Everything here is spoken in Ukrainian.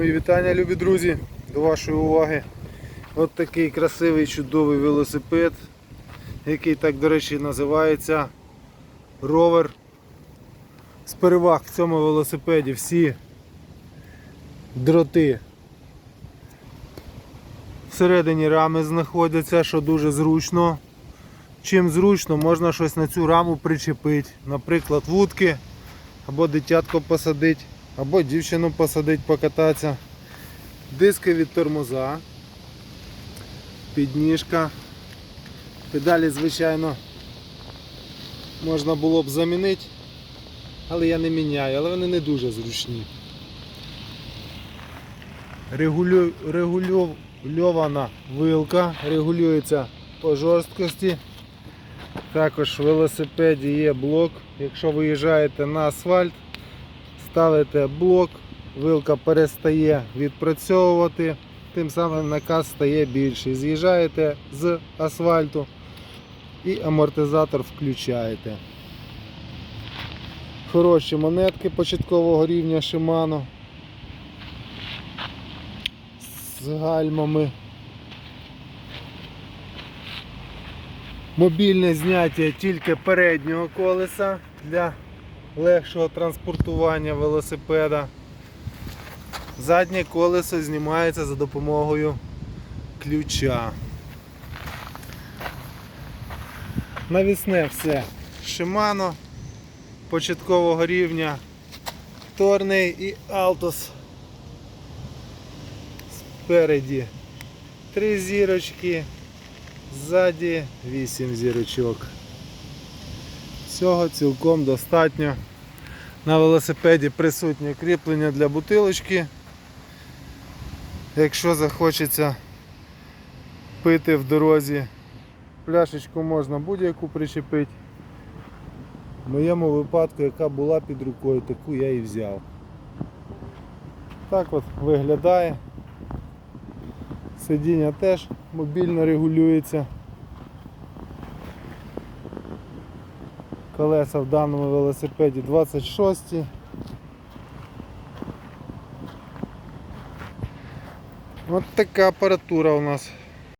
Мої вітання, любі друзі, до вашої уваги. От такий красивий чудовий велосипед, який так, до речі, називається ровер. З переваг в цьому велосипеді всі дроти всередині рами знаходяться, що дуже зручно. Чим зручно, можна щось на цю раму причепити. Наприклад, вудки, або дитятко посадити, або дівчину посадити, покататися. Диски від тормоза, підніжка. Педалі, звичайно, можна було б замінити, але я не міняю, але вони не дуже зручні. Регулю... Регульована вилка, регулюється по жорсткості. Також в велосипеді є блок. Якщо виїжджаєте на асфальт, ставите блок, вилка перестає відпрацьовувати, тим самим наказ стає більший. З'їжджаєте з асфальту і амортизатор включаєте. Хороші монетки початкового рівня Shimano з гальмами. Мобільне зняття тільки переднього колеса для легшого транспортування велосипеда. Заднє колесо знімається за допомогою ключа. Навісне все Shimano початкового рівня Торний і Altos. Спереді три зірочки, ззаді 8 зірочок. Всього цілком достатньо. На велосипеді присутнє кріплення для бутилочки. Якщо захочеться пити в дорозі, пляшечку можна будь-яку причепити. В моєму випадку, яка була під рукою, таку я і взяв. Так от виглядає. Сидіння теж мобільно регулюється. Колеса в даному велосипеді 26. От така апаратура у нас